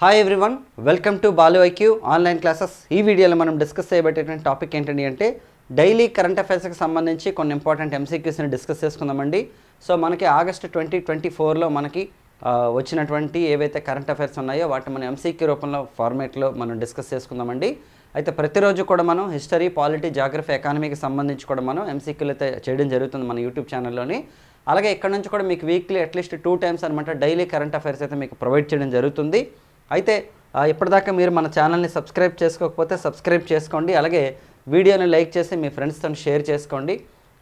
Hi everyone welcome to Balu IQ online classes ఈ వీడియోలో మనం డిస్కస్ చేయబట్టేటువంటి టాపిక్ ఏంటండి అంటే డైలీ కరెంట్ అఫైర్స్కి సంబంధించి కొన్ని ఇంపార్టెంట్ ఎంసీక్యూస్ని డిస్కస్ చేసుకుందామండి. సో మనకి ఆగస్ట్ ట్వంటీ ట్వంటీ ఫోర్లో మనకి వచ్చినటువంటి ఏవైతే కరెంట్ అఫైర్స్ ఉన్నాయో వాటిని మనం ఎంసీక్యూ రూపంలో ఫార్మేట్లో మనం డిస్కస్ చేసుకుందామండి. అయితే ప్రతిరోజు కూడా మనం హిస్టరీ పాలిటీ జాగ్రఫీ ఎకానమీకి సంబంధించి కూడా మనం ఎంసీక్యూలు అయితే చేయడం జరుగుతుంది మన యూట్యూబ్ ఛానల్లోని అలాగే ఇక్కడ నుంచి కూడా మీకు weekly at least two times అనమాట డైలీ కరెంట్ అఫైర్స్ అయితే మీకు ప్రొవైడ్ చేయడం జరుగుతుంది. అయితే ఇప్పటిదాకా మీరు మన ఛానల్ని సబ్స్క్రైబ్ చేసుకోకపోతే సబ్స్క్రైబ్ చేసుకోండి. అలాగే వీడియోని లైక్ చేసి మీ ఫ్రెండ్స్తో షేర్ చేసుకోండి.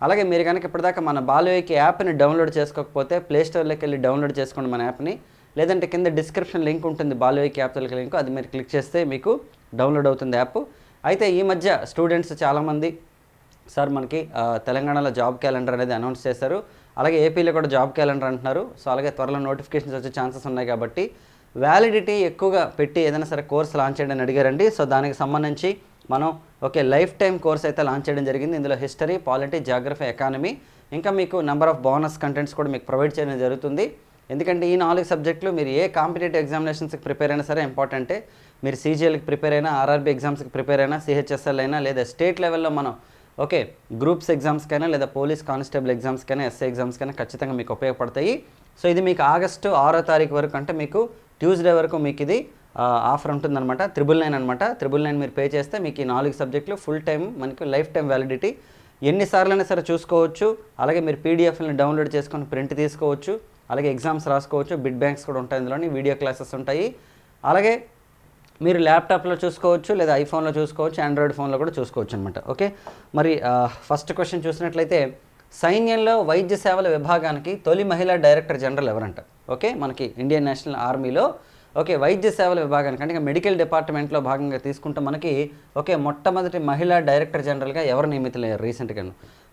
అలాగే మీరు కనుక ఇప్పటిదాకా మన బాలయోకి యాప్ని డౌన్లోడ్ చేసుకోకపోతే ప్లే స్టోర్లోకి వెళ్ళి డౌన్లోడ్ చేసుకోండి మన యాప్ని. లేదంటే కింద డిస్క్రిప్షన్ లింక్ ఉంటుంది బాలయోకి యాప్ లింక్ అది మీరు క్లిక్ చేస్తే మీకు డౌన్లోడ్ అవుతుంది యాప్. అయితే ఈ మధ్య స్టూడెంట్స్ చాలామంది సార్ మనకి తెలంగాణలో జాబ్ క్యాలెండర్ అనేది అనౌన్స్ చేశారు. అలాగే ఏపీలో కూడా జాబ్ క్యాలెండర్ అంటున్నారు. సో అలాగే త్వరలో నోటిఫికేషన్స్ వచ్చే ఛాన్సెస్ ఉన్నాయి కాబట్టి వ్యాలిడిటీ ఎక్కువగా పెట్టి ఏదైనా సరే కోర్స్ లాంచ్ చేయడం అని అడిగారండి. సో దానికి సంబంధించి మనం ఓకే లైఫ్ టైం కోర్స్ అయితే లాంచ్ చేయడం జరిగింది. ఇందులో హిస్టరీ పాలిటీ జాగ్రఫీ ఎకానమీ ఇంకా మీకు నెంబర్ ఆఫ్ బోనస్ కంటెంట్స్ కూడా మీకు ప్రొవైడ్ చేయడం జరుగుతుంది. ఎందుకంటే ఈ నాలుగు సబ్జెక్టులు మీరు ఏ కాంపిటేటివ్ ఎగ్జామినేషన్స్కి ప్రిపేర్ అయినా సరే ఇంపార్టెంటే మీరు సీజీఎల్కి ప్రిపేర్ అయినా ఆర్ఆర్బీ ఎగ్జామ్స్కి ప్రిపేర్ అయినా సిహెచ్ఎస్ఎల్ అయినా లేదా స్టేట్ లెవెల్లో మనం ఓకే గ్రూప్స్ ఎగ్జామ్స్కైనా లేదా పోలీస్ కానిస్టేబుల్ ఎగ్జామ్స్కైనా ఎస్ఏ ఎగ్జామ్స్కైనా ఖచ్చితంగా మీకు ఉపయోగపడతాయి. సో ఇది మీకు ఆగస్టు ఆరో తారీఖు వరకు అంటే మీకు ట్యూస్డే వరకు మీకు ఇది ఆఫర్ ఉంటుందన్నమాట. త్రిబుల్ నైన్ అనమాట త్రిబుల్ నైన్ మీరు పే చేస్తే మీకు ఈ నాలుగు సబ్జెక్టులు ఫుల్ టైం మనకి లైఫ్ టైం వ్యాలిడిటీ. ఎన్నిసార్లైనా సరే చూసుకోవచ్చు. అలాగే మీరు పీడిఎఫ్ని డౌన్లోడ్ చేసుకొని ప్రింట్ తీసుకోవచ్చు. అలాగే ఎగ్జామ్స్ రాసుకోవచ్చు. బిడ్ బ్యాంక్స్ కూడా ఉంటాయి ఇందులోని వీడియో క్లాసెస్ ఉంటాయి. అలాగే మీరు ల్యాప్టాప్లో చూసుకోవచ్చు లేదా ఐఫోన్లో చూసుకోవచ్చు ఆండ్రాయిడ్ ఫోన్లో కూడా చూసుకోవచ్చు అనమాట ఓకే? మరి ఫస్ట్ క్వశ్చన్ చూసినట్లయితే సైన్యంలో వైద్య సేవల విభాగానికి తొలి మహిళా డైరెక్టర్ జనరల్ ఎవరంట? ఓకే? మనకి ఇండియన్ నేషనల్ ఆర్మీలో. ఓకే? వైద్య సేవల విభాగానికి అంటే మెడికల్ డిపార్ట్మెంట్లో భాగంగా తీసుకుంటే మనకి ఓకే మొట్టమొదటి మహిళా డైరెక్టర్ జనరల్గా ఎవరు నియమితులయ్యారు రీసెంట్గా?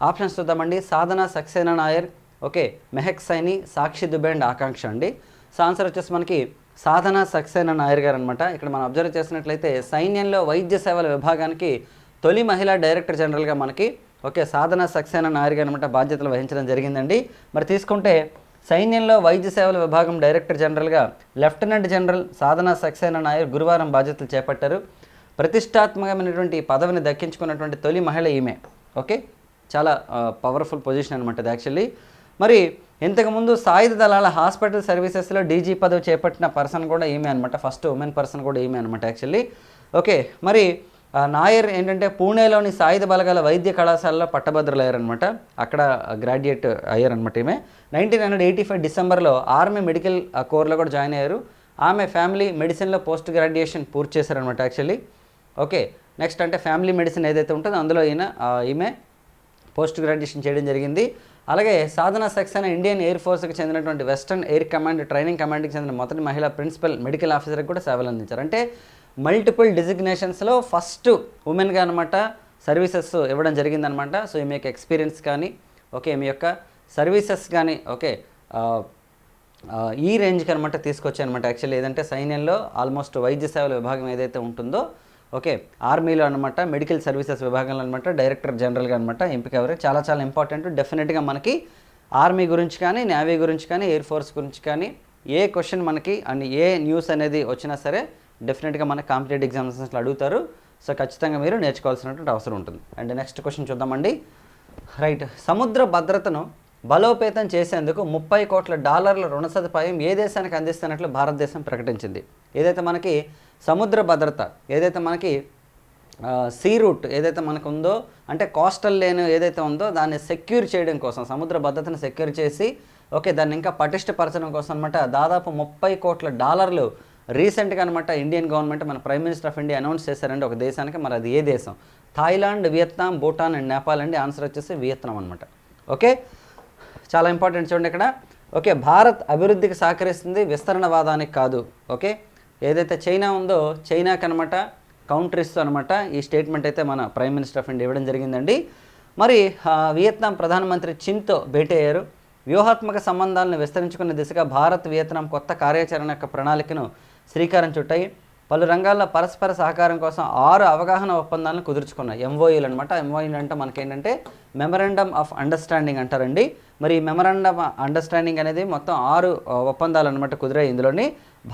ఆప్షన్స్ చూద్దామండి. సాధన సక్సేనా నాయర్ ఓకే మెహక్ సైని సాక్షి దుబే అండ్ ఆకాంక్ష అండి. సో ఆన్సర్ వచ్చేసి మనకి సాధన సక్సేనా నాయర్ గారు అనమాట ఇక్కడ మనం అబ్జర్వ్ చేసినట్లయితే సైన్యంలో వైద్య సేవల విభాగానికి తొలి మహిళా డైరెక్టర్ జనరల్గా మనకి ఓకే సాధన సక్సేనా నాయర్ గారు అనమాట బాధ్యతలు వహించడం జరిగిందండి. మరి తీసుకుంటే సైన్యంలో వైద్య సేవల విభాగం డైరెక్టర్ జనరల్గా లెఫ్టినెంట్ జనరల్ సాధన సక్సేనా నాయర్ గురువారం బాధ్యతలు చేపట్టారు. ప్రతిష్టాత్మకమైనటువంటి పదవిని దక్కించుకున్నటువంటి తొలి మహిళ ఈమె ఓకే చాలా పవర్ఫుల్ పొజిషన్ అనమాట యాక్చువల్లీ మరి ఇంతకుముందు సాయుధ దళాల హాస్పిటల్ సర్వీసెస్లో డీజీ పదవి చేపట్టిన పర్సన్ కూడా ఈమె అనమాట ఫస్ట్ ఉమెన్ పర్సన్ కూడా ఈమె అనమాట యాక్చువల్లీ. ఓకే మరి నాయర్ ఏంటంటే పూణేలోని సాయుధ బలగాల వైద్య కళాశాలలో పట్టభద్రులయ్యారనమాట అక్కడ గ్రాడ్యుయేట్ అయ్యారనమాట ఈమె. నైన్టీన్ హండ్రెడ్ ఎయిటీ ఫైవ్ డిసెంబర్లో ఆర్మీ మెడికల్ కోర్లో కూడా జాయిన్ అయ్యారు. ఆమె ఫ్యామిలీ మెడిసిన్లో పోస్ట్ గ్రాడ్యుయేషన్ పూర్తి చేశారనమాట యాక్చువల్లీ. ఓకే నెక్స్ట్ అంటే ఫ్యామిలీ మెడిసిన్ ఏదైతే ఉంటుందో అందులో ఈయన ఈమె పోస్ట్ గ్రాడ్యుయేషన్ చేయడం జరిగింది. అలాగే సాధన సక్సేనా ఇండియన్ ఎయిర్ ఫోర్స్కి చెందినటువంటి వెస్టర్న్ ఎయిర్ కమాండ్ ట్రైనింగ్ కమాండ్కి చెందిన మొదటి మహిళా ప్రిన్సిపల్ మెడికల్ ఆఫీసర్కి కూడా సేవలు అందించారు. అంటే మల్టిపుల్ డిజిగ్నేషన్స్లో ఫస్ట్ ఉమెన్గా అనమాట సర్వీసెస్ ఇవ్వడం జరిగిందనమాట సో ఈమె యొక్క ఎక్స్పీరియన్స్ కానీ ఓకే మీ యొక్క సర్వీసెస్ కానీ ఓకే ఈ రేంజ్కి అనమాట తీసుకొచ్చాయనమాట యాక్చువల్లీ ఏదంటే సైన్యంలో ఆల్మోస్ట్ వైద్య సేవల విభాగం ఏదైతే ఉంటుందో ఓకే ఆర్మీలో అనమాట మెడికల్ సర్వీసెస్ విభాగంలో అనమాట డైరెక్టర్ జనరల్గా అనమాట ఎంపిక ఎవరు? చాలా చాలా ఇంపార్టెంట్. డెఫినెట్గా మనకి ఆర్మీ గురించి కానీ నేవీ గురించి కానీ ఎయిర్ ఫోర్స్ గురించి కానీ ఏ క్వశ్చన్ మనకి అండ్ ఏ న్యూస్ అనేది వచ్చినా సరే డెఫినెట్గా మనకి కాంపిటేటివ్ ఎగ్జామినేషన్స్లో అడుగుతారు. సో ఖచ్చితంగా మీరు నేర్చుకోవాల్సినటువంటి అవసరం ఉంటుంది. అండ్ నెక్స్ట్ క్వశ్చన్ చూద్దామండి. రైట్ సముద్ర భద్రతను బలోపేతం చేసేందుకు ముప్పై కోట్ల డాలర్ల రుణ సదుపాయం ఏ దేశానికి అందిస్తున్నట్లు భారతదేశం ప్రకటించింది. ఏదైతే మనకి సముద్ర భద్రత ఏదైతే మనకి సీ రూట్ ఏదైతే మనకు ఉందో అంటే కోస్టల్ లేన్ ఏదైతే ఉందో దాన్ని సెక్యూర్ చేయడం కోసం సముద్ర భద్రతను సెక్యూర్ చేసి ఓకే దాన్ని ఇంకా పటిష్టపరచడం కోసం అనమాట దాదాపు ముప్పై కోట్ల డాలర్లు రీసెంట్గా అనమాట ఇండియన్ గవర్నమెంట్ మన prime minister of India announce చేశారండి ఒక దేశానికి. మరి అది ఏ దేశం? Thailand Vietnam Bhutan and Nepal అండి. ఆన్సర్ వచ్చేసి వియత్నాం అనమాట ఓకే? చాలా ఇంపార్టెంట్ చూడండి ఇక్కడ. ఓకే భారత్ అభివృద్ధికి సహకరిస్తుంది విస్తరణవాదానికి కాదు. ఓకే ఏదైతే చైనా ఉందో చైనాకి అనమాట కౌంటర్ ఇస్తూ అనమాట ఈ స్టేట్మెంట్ అయితే మన ప్రైమ్ మినిస్టర్ ఆఫ్ ఇండియా ఇవ్వడం జరిగిందండి. మరి వియత్నాం ప్రధానమంత్రి చిన్తో భేటీ అయ్యారు. వ్యూహాత్మక సంబంధాలను విస్తరించుకునే దిశగా భారత్ వియత్నాం కొత్త కార్యాచరణ యొక్క ప్రణాళికను శ్రీకారం చుట్టాయి. పలు రంగాల్లో పరస్పర సహకారం కోసం ఆరు అవగాహన ఒప్పందాలను కుదుర్చుకున్నాయి. ఎంఓఈలు అనమాట ఎంఓఈలు అంటే మనకేంటంటే మెమరాండమ్ ఆఫ్ అండర్స్టాండింగ్ అంటారండి. మరి ఈ మెమరాండమ్ అండర్స్టాండింగ్ అనేది మొత్తం ఆరు ఒప్పందాలు అనమాట కుదిరాయి ఇందులోని.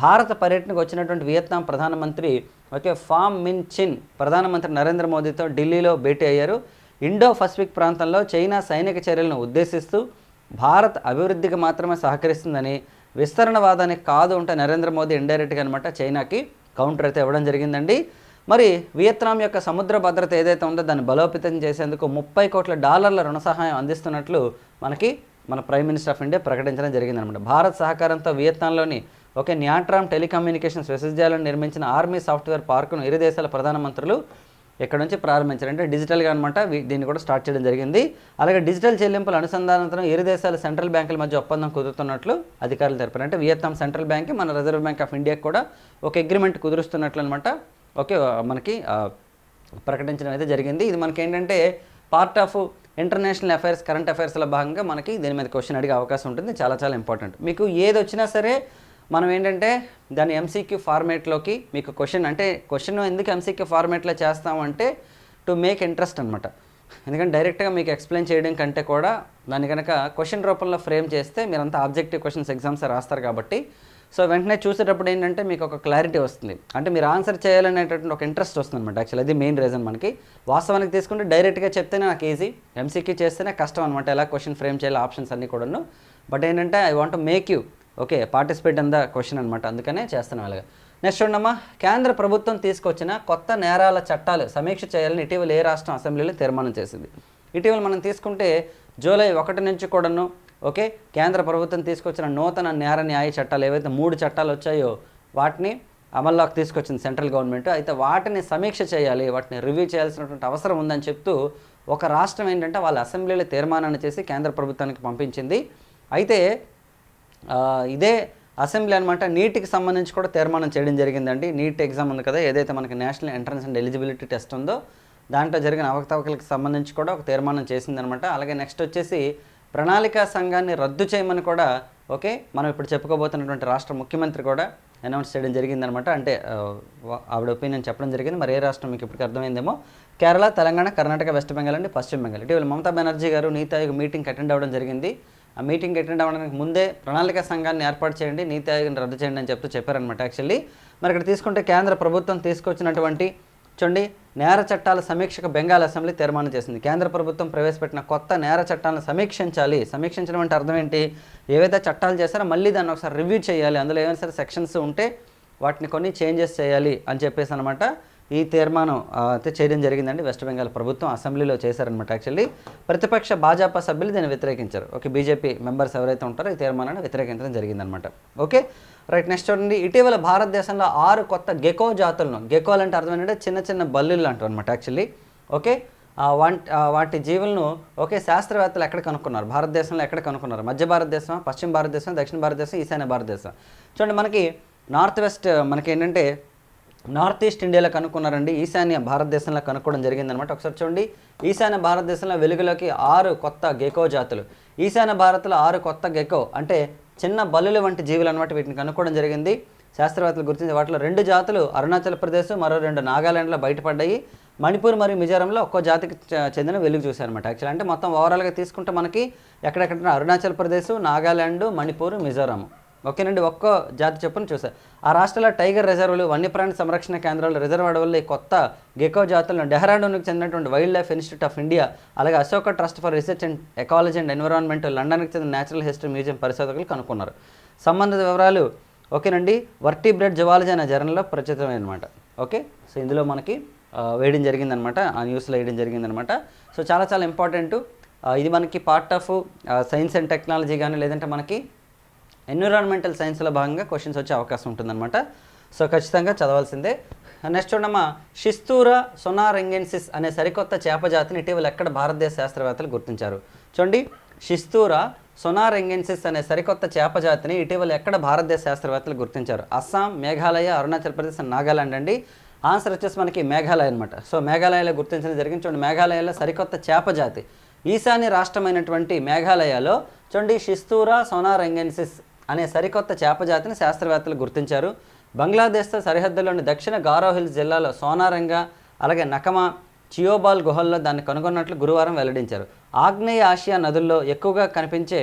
భారత పర్యటనకు వచ్చినటువంటి వియత్నాం ప్రధానమంత్రి ఓకే ఫామ్ మిన్ చిన్ ప్రధానమంత్రి నరేంద్ర మోదీతో ఢిల్లీలో భేటీ అయ్యారు. ఇండో పసిఫిక్ ప్రాంతంలో చైనా సైనిక చర్యలను ఉద్దేశిస్తూ భారత్ అభివృద్ధికి మాత్రమే సహకరిస్తుందని విస్తరణవాదానికి కాదు ఉంటే నరేంద్ర మోదీ ఇండైరెక్ట్గా అనమాట చైనాకి కౌంటర్ అయితే ఇవ్వడం జరిగిందండి. మరి వియత్నాం యొక్క సముద్ర భద్రత ఏదైతే ఉందో దాన్ని బలోపేతం చేసేందుకు ముప్పై కోట్ల డాలర్ల రుణ సహాయం అందిస్తున్నట్లు మనకి మన ప్రైమ్ మినిస్టర్ ఆఫ్ ఇండియా ప్రకటించడం జరిగిందనమాట భారత్ సహకారంతో వియత్నాంలోని ఒక న్యాట్రామ్ టెలికమ్యూనికేషన్స్ విశ్వవిద్యాలయం నిర్మించిన ఆర్మీ సాఫ్ట్వేర్ పార్కును ఇరు దేశాల ప్రధానమంత్రులు ఇక్కడ నుంచి ప్రారంభించారు. అంటే డిజిటల్గా అనమాట దీన్ని కూడా స్టార్ట్ చేయడం జరిగింది. అలాగే డిజిటల్ చెల్లింపుల అనుసంధానంతో ఇరు దేశాల సెంట్రల్ బ్యాంకుల మధ్య ఒప్పందం కుదురుతున్నట్లు అధికారులు తెలిపారు. అంటే వియత్నాం సెంట్రల్ బ్యాంక్ మన రిజర్వ్ బ్యాంక్ ఆఫ్ ఇండియాకి కూడా ఒక అగ్రిమెంట్ కుదురుస్తున్నట్లు అనమాట ఓకే మనకి ప్రకటించడం అయితే జరిగింది. ఇది మనకి ఏంటంటే part of international affairs current అఫైర్స్లో భాగంగా మనకి దీని మీద క్వశ్చన్ అడిగే అవకాశం ఉంటుంది. చాలా చాలా ఇంపార్టెంట్ మీకు ఏది వచ్చినా సరే మనం ఏంటంటే దాని ఎంసీక్యూ ఫార్మేట్లోకి మీకు క్వశ్చన్ అంటే క్వశ్చన్ ఎందుకు ఎంసీక్యూ ఫార్మేట్లో చేస్తామంటే టు మేక్ ఇంట్రెస్ట్ అనమాట ఎందుకంటే డైరెక్ట్గా మీకు ఎక్స్ప్లెయిన్ చేయడం కంటే కూడా దాన్ని కనుక క్వశ్చన్ రూపంలో ఫ్రేమ్ చేస్తే మీరంతా ఆబ్జెక్టివ్ క్వశ్చన్స్ ఎగ్జామ్స్ రాస్తారు కాబట్టి సో వెంటనే చూసేటప్పుడు ఏంటంటే మీకు ఒక క్లారిటీ వస్తుంది. అంటే మీరు ఆన్సర్ చేయాలనేటటువంటి ఒక ఇంట్రెస్ట్ వస్తుంది అనమాట యాక్చువల్ అది మెయిన్ రీజన్ మనకి. వాస్తవానికి తీసుకుంటే డైరెక్ట్గా చెప్తేనే నాకు ఈజీ ఎంసీక్యూ చేస్తేనే కష్టం అనమాట ఎలా క్వశ్చన్ ఫ్రేమ్ చేయాలి ఆప్షన్స్ అన్నీ కూడాను. బట్ ఏంటంటే I want make you okay participate on the question అనమాట అందుకనే చేస్తున్నాం అలాగా. నెక్స్ట్ ఉండమ్మా కేంద్ర ప్రభుత్వం తీసుకొచ్చిన కొత్త నేరాల చట్టాలు సమీక్ష చేయాలని ఇటీవల ఏ రాష్ట్రం అసెంబ్లీలో తీర్మానం చేసింది. ఇటీవల మనం తీసుకుంటే జూలై ఒకటి నుంచి కూడాను ఓకే? కేంద్ర ప్రభుత్వం తీసుకొచ్చిన నూతన నేర న్యాయ చట్టాలు ఏవైతే మూడు చట్టాలు వచ్చాయో వాటిని అమల్లోకి తీసుకొచ్చింది సెంట్రల్ గవర్నమెంట్. అయితే వాటిని సమీక్ష చేయాలి వాటిని రివ్యూ చేయాల్సినటువంటి అవసరం ఉందని చెప్తూ ఒక రాష్ట్రం ఏంటంటే వాళ్ళ అసెంబ్లీలో తీర్మానాన్ని చేసి కేంద్ర ప్రభుత్వానికి పంపించింది. అయితే ఇదే అసెంబ్లీ అనమాట నీట్కి సంబంధించి కూడా తీర్మానం చేయడం జరిగిందండి. నీట్ ఎగ్జామ్ ఉంది కదా ఏదైతే మనకి national entrance and eligibility test ఉందో దాంట్లో జరిగిన అవకతవకలకు సంబంధించి కూడా ఒక తీర్మానం చేసిందనమాట అలాగే నెక్స్ట్ వచ్చేసి ప్రణాళికా సంఘాన్ని రద్దు చేయమని కూడా ఓకే మనం ఇప్పుడు చెప్పుకోబోతున్నటువంటి రాష్ట్ర ముఖ్యమంత్రి కూడా అనౌన్స్ చేయడం జరిగిందనమాట. అంటే వా- ఆవిడ ఒపీనియన్ చెప్పడం జరిగింది. మరి ఏ రాష్ట్రం మీకు ఇప్పటికి అర్థమైందేమో? కేరళ తెలంగాణ కర్ణాటక వెస్ట్ బెంగాల్ అండి పశ్చిమ బెంగాల్. ఇటీవల మమతా బెనర్జీ గారు నీతి ఆయోగ్ మీటింగ్ అటెండ్ అవ్వడం జరిగింది. ఆ మీటింగ్ అటెండ్ అవ్వడానికి ముందే ప్రణాళిక సంఘాన్ని ఏర్పాటు చేయండి నీతి ఆయోగ్ని రద్దు చేయండి అని చెప్తూ చెప్పారనమాట యాక్చువల్లీ. మరి ఇక్కడ తీసుకుంటే కేంద్ర ప్రభుత్వం తీసుకొచ్చినటువంటి చూడండి నేర చట్టాల సమీక్షకు బెంగాల్ అసెంబ్లీ తీర్మానం చేసింది. కేంద్ర ప్రభుత్వం ప్రవేశపెట్టిన కొత్త నేర చట్టాలను సమీక్షించాలి. సమీక్షించడం అంటే అర్థం ఏంటి? ఏవైతే చట్టాలు చేశారో మళ్ళీ దాన్ని ఒకసారి రివ్యూ చేయాలి. అందులో ఏమైనా సరే సెక్షన్స్ ఉంటే వాటిని కొన్ని చేంజెస్ చేయాలి అని చెప్పేసి అనమాట ఈ తీర్మానం అయితే చేయడం జరిగిందండి. వెస్ట్ బెంగాల్ ప్రభుత్వం అసెంబ్లీలో చేశారనమాట యాక్చువల్లీ. ప్రతిపక్ష భాజపా సభ్యులు దీన్ని వ్యతిరేకించారు. ఓకే బీజేపీ మెంబర్స్ ఎవరైతే ఉంటారో ఈ తీర్మానాన్ని వ్యతిరేకించడం జరిగిందనమాట ఓకే రైట్ నెక్స్ట్ చూడండి. ఇటీవల భారతదేశంలో ఆరు కొత్త గెకో జాతులను గెకోలు అంటే అర్థం ఏంటంటే చిన్న చిన్న బల్లులు అంటారు అనమాట యాక్చువల్లీ. ఓకే వాటి జీవులను ఒకే శాస్త్రవేత్తలు ఎక్కడ కనుక్కున్నారు? భారతదేశంలో ఎక్కడ కనుక్కున్నారు? మధ్య భారతదేశం పశ్చిమ భారతదేశం దక్షిణ భారతదేశం ఈశాన్య భారతదేశం చూడండి మనకి నార్త్ వెస్ట్ మనకి ఏంటంటే నార్త్ ఈస్ట్ ఇండియాలో కనుక్కున్నారండి. ఈశాన్య భారతదేశంలో కనుక్కోవడం జరిగిందనమాట ఒకసారి చూడండి. ఈశాన్య భారతదేశంలో వెలుగులోకి ఆరు కొత్త గెకో జాతులు. ఈశాన్య భారత్లో ఆరు కొత్త గెకో అంటే చిన్న బల్లుల వంటి జీవులు అనమాట వీటిని కనుక్కోవడం జరిగింది. శాస్త్రవేత్తలు గుర్తించి వాటిలో రెండు జాతులు అరుణాచల్ ప్రదేశ్ మరో రెండు నాగాలాండ్లో బయటపడ్డాయి. మణిపూర్ మరియు మిజోరంలో ఒక్కో జాతికి చెందిన వెలుగు చూశారనమాట యాక్చువల్ అంటే మొత్తం ఓవరాల్గా తీసుకుంటే మనకి ఎక్కడెక్కడ అరుణాచల్ ప్రదేశ్ నాగాలాండ్ మణిపూర్ మిజోరాం ఓకేనండి ఒక్కో జాతి చొప్పున చూసారు ఆ రాష్ట్రాల టైగర్ రిజర్వులు వన్యప్రాణి సంరక్షణ కేంద్రాలు రిజర్వ్ అడవుల్లో ఈ కొత్త గెకో జాతులను డెహ్రాడూన్కి చెందినటువంటి wild life institute of India అలాగే Ashoka trust for research and ecology and environment లండన్కి చెందిన నేచురల్ హిస్టరీ మ్యూజియం పరిశోధకులు కనుక్కున్నారు. సంబంధిత వివరాలు ఓకేనండి వర్టిబ్రెడ్ జువాలజీ అనే జర్నల్లో ప్రచురితమైన అనమాట ఓకే? సో ఇందులో మనకి వేయడం జరిగిందనమాట ఆ న్యూస్లో వేయడం జరిగిందనమాట. సో చాలా చాలా ఇంపార్టెంట్. ఇది మనకి part of science and technology కానీ లేదంటే మనకి ఎన్విరాన్మెంటల్ సైన్స్లో భాగంగా క్వశ్చన్స్ వచ్చే అవకాశం ఉంటుందన్నమాట. సో ఖచ్చితంగా చదవాల్సిందే. నెక్స్ట్ చూడమ్మా. షిస్తూరా సొనారెంగెన్సిస్ అనే సరికొత్త చేప జాతిని ఇటీవల ఎక్కడ భారతదేశ శాస్త్రవేత్తలు గుర్తించారు? చూడండి. షిస్తూరా సొనారెంగెన్సిస్ అనే సరికొత్త చేప జాతిని ఇటీవల ఎక్కడ భారతదేశ శాస్త్రవేత్తలు గుర్తించారు? అస్సాం మేఘాలయ అరుణాచల్ ప్రదేశ్ నాగాలాండ్ అండి. ఆన్సర్ వచ్చేసి మనకి మేఘాలయ అనమాట సో మేఘాలయలో గుర్తించడం జరిగింది. చూడండి మేఘాలయలో సరికొత్త చేప జాతి ఈశాన్య రాష్ట్రమైనటువంటి మేఘాలయలో చూడండి షిస్తూరా సోనారెంగెన్సిస్ అనే సరికొత్త చేప జాతిని శాస్త్రవేత్తలు గుర్తించారు. బంగ్లాదేశ్తో సరిహద్దులోని దక్షిణ గారో హిల్స్ జిల్లాలో సోనారంగా అలాగే నకమా చియోబాల్ గుహల్లో దాన్ని కనుగొన్నట్లు గురువారం వెల్లడించారు. ఆగ్నేయ ఆసియా నదుల్లో ఎక్కువగా కనిపించే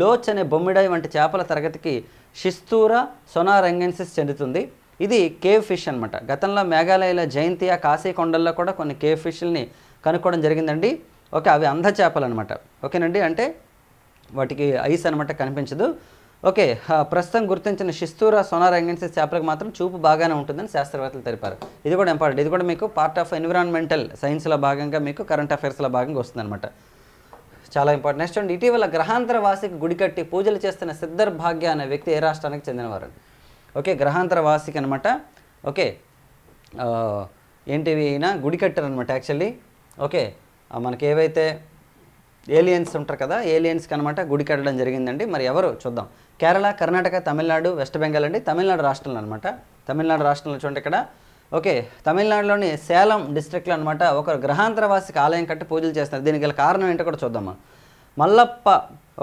లోచ్ అనే బొమ్మిడాయి వంటి చేపల తరగతికి షిస్తూరా సొనారంగెన్సిస్ చెందుతుంది. ఇది కేవ్ ఫిష్ అనమాట గతంలో మేఘాలయలో జయంతియా కాశీ కొండల్లో కూడా కొన్ని కేవ్ ఫిష్ల్ని కనుక్కోవడం జరిగిందండి. ఓకే అవి అంధ చేపలు అనమాట ఓకేనండి అంటే వాటికి ఐస్ అనమాట కనిపించదు. ఓకే ప్రస్తుతం గుర్తించిన శిస్తూర సొనారెంగెన్సిస్ చేపలకు మాత్రం చూపు బాగానే ఉంటుందని శాస్త్రవేత్తలు తెలిపారు. ఇది కూడా ఇంపార్టెంట్ ఇది కూడా మీకు పార్ట్ ఆఫ్ ఎన్విరాన్మెంటల్ సైన్స్లో భాగంగా మీకు కరెంట్ అఫైర్స్లో భాగంగా వస్తుందన్నమాట. చాలా ఇంపార్టెంట్ నెక్స్ట్ అండి ఇటీవల గ్రహాంతర వాసికి గుడి కట్టి పూజలు చేస్తున్న సిద్ధర్ భాగ్య అనే వ్యక్తి ఏ రాష్ట్రానికి చెందినవారు? ఓకే గ్రహాంతర వాసికి అనమాట ఓకే ఏంటివి ఈయన? గుడి కట్టారు అనమాట యాక్చువల్లీ ఓకే మనకేవైతే మనకి ఏవైతే ఏలియన్స్ ఉంటారు కదా ఏలియన్స్కి అనమాట గుడి కట్టడం జరిగిందండి. మరి ఎవరు? చూద్దాం. కేరళ కర్ణాటక తమిళనాడు వెస్ట్ బెంగాల్ అండి. తమిళనాడు రాష్ట్రంలో అనమాట తమిళనాడు రాష్ట్రంలో చూడండి ఇక్కడ. ఓకే తమిళనాడులోని సేలం డిస్ట్రిక్ట్లో అనమాట ఒక గ్రహాంతరవాసికి ఆలయం కట్టి పూజలు చేస్తారు దీనికి గల కారణం ఏంటో కూడా చూద్దాం మనం మల్లప్ప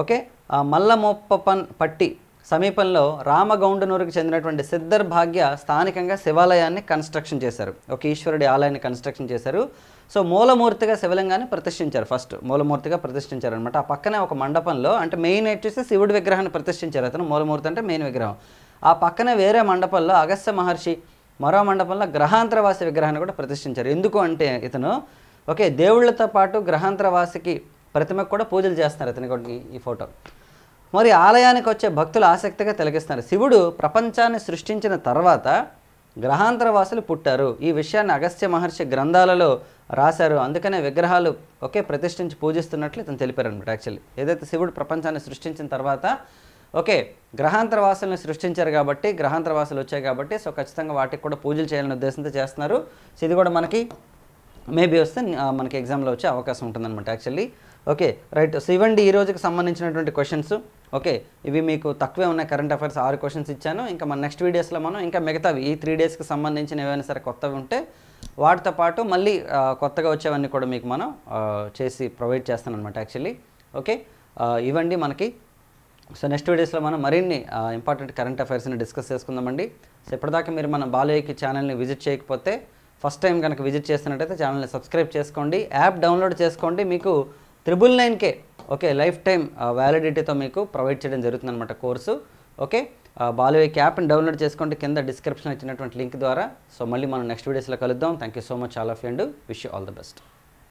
ఓకే ఆ మల్లమొప్పపన్ పట్టి సమీపంలో రామగౌండనూరుకు చెందినటువంటి సిద్ధర్ భాగ్య స్థానికంగా శివాలయాన్ని కన్స్ట్రక్షన్ చేశారు. ఒక ఈశ్వరుడి ఆలయాన్ని కన్స్ట్రక్షన్ చేశారు. సో మూలమూర్తిగా శివలింగాన్ని ప్రతిష్ఠించారు ఫస్ట్ మూలమూర్తిగా ప్రతిష్ఠించారు అనమాట ఆ పక్కనే ఒక మండపంలో అంటే మెయిన్ వచ్చేసి శివుడి విగ్రహాన్ని ప్రతిష్ఠించారు అతను. మూలమూర్తి అంటే మెయిన్ విగ్రహం. ఆ పక్కనే వేరే మండపంలో అగస్త్య మహర్షి మరో మండపంలో గ్రహాంతరవాసి విగ్రహాన్ని కూడా ప్రతిష్ఠించారు. ఎందుకు అంటే ఇతను ఓకే దేవుళ్ళతో పాటు గ్రహాంతరవాసికి ప్రతిమకు కూడా పూజలు చేస్తున్నారు ఇతని ఈ ఫోటో మరి ఆలయానికి వచ్చే భక్తులు ఆసక్తిగా తిలకిస్తున్నారు. శివుడు ప్రపంచాన్ని సృష్టించిన తర్వాత గ్రహాంతరవాసులు పుట్టారు. ఈ విషయాన్ని అగస్త్య మహర్షి గ్రంథాలలో రాశారు. అందుకనే విగ్రహాలు ఒకే ప్రతిష్ఠించి పూజిస్తున్నట్లు ఇతను తెలిపారనమాట యాక్చువల్లీ ఏదైతే శివుడు ప్రపంచాన్ని సృష్టించిన తర్వాత ఓకే గ్రహాంతరవాసులను సృష్టించారు కాబట్టి గ్రహాంతరవాసులు వచ్చాయి కాబట్టి సో ఖచ్చితంగా వాటికి కూడా పూజలు చేయాలనే ఉద్దేశంతో చేస్తున్నారు. సో ఇది కూడా మనకి మేబీ వస్తే మనకి ఎగ్జామ్లో వచ్చే అవకాశం ఉంటుందన్నమాట యాక్చువల్లీ ఓకే రైట్. సో ఇవ్వండి ఈ రోజుకి సంబంధించినటువంటి క్వశ్చన్స్ ఓకే ఇవి మీకు తక్కువే ఉన్నాయి. కరెంట్ అఫైర్స్ ఆరు క్వశ్చన్స్ ఇచ్చాను. ఇంకా మన నెక్స్ట్ వీడియోస్లో మనం ఇంకా మిగతావి ఈ త్రీ డేస్కి సంబంధించిన ఏవైనా సరే కొత్తవి ఉంటే వాటితో పాటు మళ్ళీ కొత్తగా వచ్చేవన్నీ కూడా మీకు మనం చేసి ప్రొవైడ్ చేస్తాను అనమాట యాక్చువల్లీ ఓకే ఇవ్వండి మనకి. సో నెక్స్ట్ వీడియోస్లో మనం మరిన్ని ఇంపార్టెంట్ కరెంట్ అఫైర్స్ని డిస్కస్ చేసుకుందామండి. సో ఇప్పటిదాకా మీరు మన బాలయ్యకి ఛానల్ని విజిట్ చేయకపోతే ఫస్ట్ టైం కనుక విజిట్ చేస్తున్నట్టయితే ఛానల్ని సబ్స్క్రైబ్ చేసుకోండి. యాప్ డౌన్లోడ్ చేసుకోండి. మీకు త్రిబుల్ నైన్కే ఓకే లైఫ్ టైం వ్యాలిడిటీతో మీకు ప్రొవైడ్ చేయడం జరుగుతుందన్నమాట కోర్సు. ఓకే బాలయ్యకి యాప్ని డౌన్లోడ్ చేసుకోండి. కింద డిస్క్రిప్షన్ ఇచ్చినటువంటి లింక్ ద్వారా. సో మళ్ళీ మనం నెక్స్ట్ వీడియోస్లో కలుద్దాం. Thank you so much all of and wish you all the best